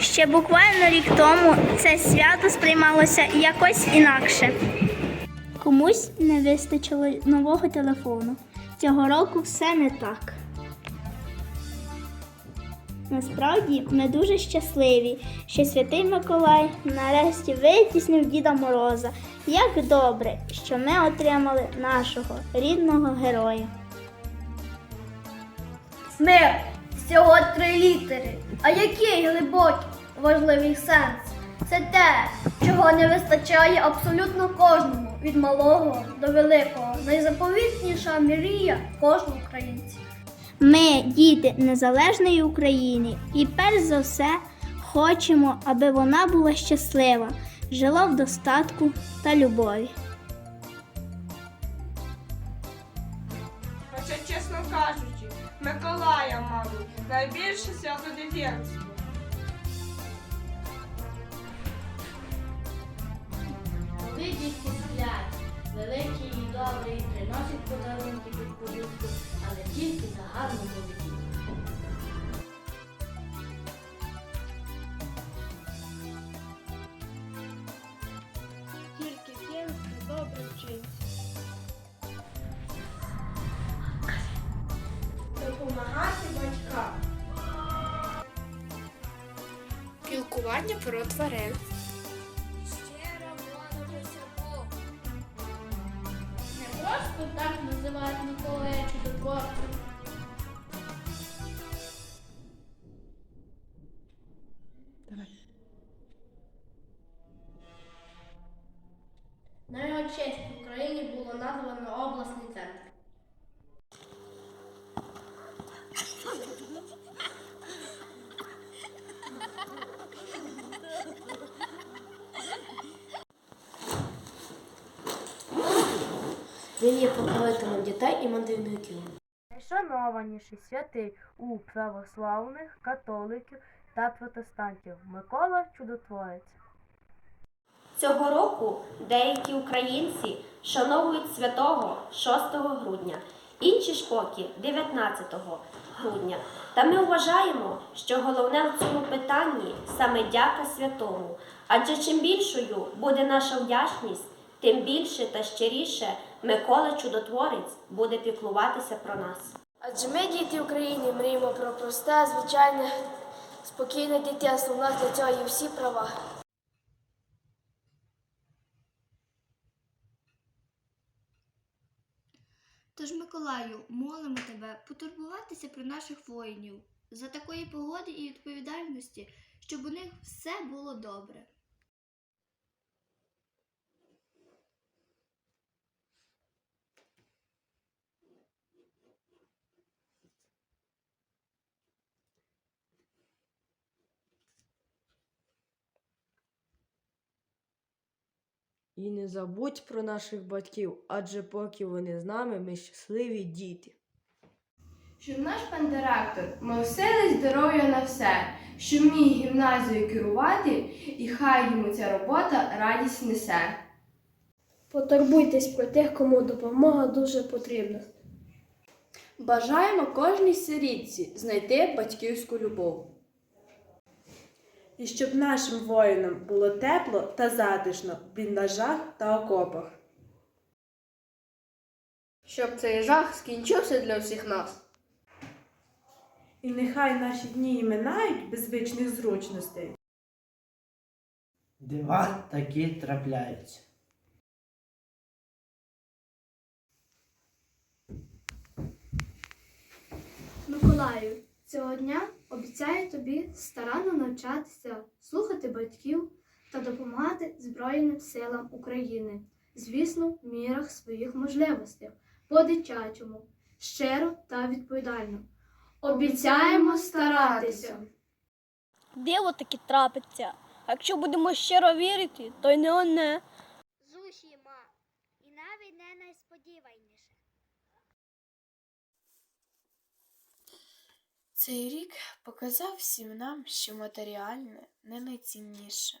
Ще буквально рік тому це свято сприймалося якось інакше. Комусь не вистачило нового телефону. Цього року все не так. Насправді ми дуже щасливі, що святий Миколай нарешті витіснив Діда Мороза. Як добре, що ми отримали нашого рідного героя. Смерть всього три літери. А який глибокий важливий сенс? Це те, чого не вистачає абсолютно кожному, від малого до великого. Найзаповітніша мрія кожного українця. Ми, діти незалежної України, і перш за все хочемо, аби вона була щаслива, жила в достатку та любові. Кажучи, Миколая, мабуть, найбільше свято дитинства. Коли дітки сплять, великі і добрі, приносять подарунки під подушку, але тільки за гарну поведінку. Тільки тим, хто добре вчиться. Спілкування про тварин. Не просто так називають Миколая чудотворцем. Він є покровителем дітей і мандрівників. Найшанованіший святий у православних, католиків та протестантів Микола Чудотворець. Цього року деякі українці шановують святого 6 грудня, інші ж поки 19 грудня. Та ми вважаємо, що головне в цьому питанні саме дяка святому. Адже чим більшою буде наша вдячність, тим більше та щиріше Микола Чудотворець буде піклуватися про нас. Адже ми, діти України, мріємо про просте, звичайне, спокійне дитинство. У нас для цього є всі права. Тож, Миколаю, молимо тебе потурбуватися про наших воїнів за такої погоди і відповідальності, щоб у них все було добре. І не забудь про наших батьків, адже поки вони з нами, ми щасливі діти. Щоб наш пан директор мав сили здоров'я на все, що вміє гімназією керувати, і хай йому ця робота радість несе. Потурбуйтесь про тих, кому допомога дуже потрібна. Бажаємо кожній сирітці знайти батьківську любов. І щоб нашим воїнам було тепло та затишно в бліндажах та окопах. Щоб цей жах скінчився для всіх нас. І нехай наші дні і минають без звичних зручностей. Дива такі трапляються. Миколаю, цього дня обіцяю тобі старанно навчатися, слухати батьків та допомагати Збройним силам України, звісно, в мірах своїх можливостей, по-дитячому, щиро та відповідально. Обіцяємо старатися. Диво таки трапиться. А якщо будемо щиро вірити, то й не одне. Зусіма, і навіть не найсподіваніше. Цей рік показав всім нам, що матеріальне не найцінніше.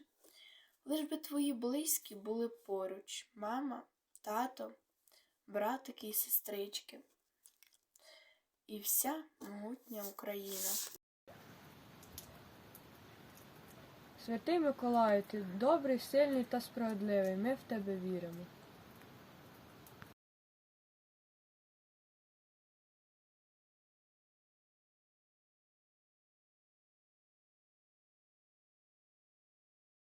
Лиш би твої близькі були поруч мама, тато, братики і сестрички. І вся могутня Україна. Святий Миколаю, ти добрий, сильний та справедливий. Ми в тебе віримо.